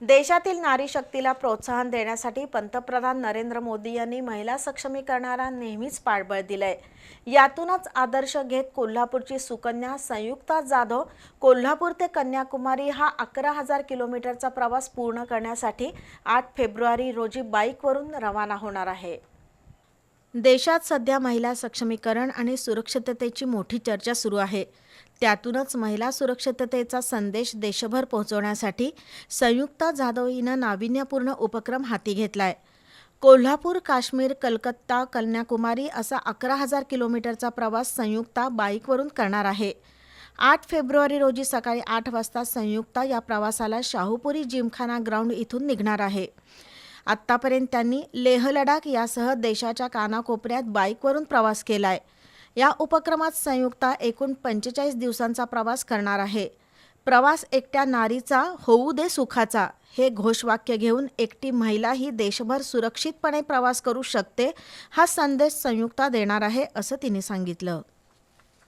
देशातील नारी शक्तीला प्रोत्साहन देण्यासाठी पंतप्रधान नरेंद्र मोदी यांनी महिला सक्षमीकरणाला नेहमीच पाठबळ दिलंय. यातूनच आदर्श घेत कोल्हापूरची सुकन्या संयुक्ता जाधव कोल्हापूर ते कन्याकुमारी हा अकरा हजार किलोमीटरचा प्रवास पूर्ण करण्यासाठी आठ फेब्रुवारी रोजी बाईकवरून रवाना होणार आहे. देशात सध्या महिला सक्षमीकरण आणि सुरक्षिततेची मोठी चर्चा सुरू आहे. त्यातूनच महिला सुरक्षिततेचा संदेश देशभर पोहोचवण्यासाठी संयुक्ता जाधव हिनं नाविन्यपूर्ण उपक्रम हाती घेतलाय. कोल्हापूर काश्मीर कलकत्ता कन्याकुमारी असा अकरा हजार किलोमीटरचा प्रवास संयुक्ता बाईकवरून करणार आहे. आठ फेब्रुवारी रोजी सकाळी आठ वाजता संयुक्ता या प्रवासाला शाहूपुरी जिमखाना ग्राउंड इथून निघणार आहे. आत्तापर्यंत त्यांनी लेह लडाख यासह देशाच्या कानाकोपऱ्यात बाईकवरून प्रवास केला आहे या उपक्रमात संयुक्ता एकूण पंचेचाळीस दिवसांचा प्रवास करणार आहे. प्रवास एकट्या नारीचा होऊ दे सुखाचा हे घोषवाक्य घेऊन एकटी महिला ही देशभर सुरक्षितपणे प्रवास करू शकते हा संदेश संयुक्ता देणार आहे असं तिने सांगितलं.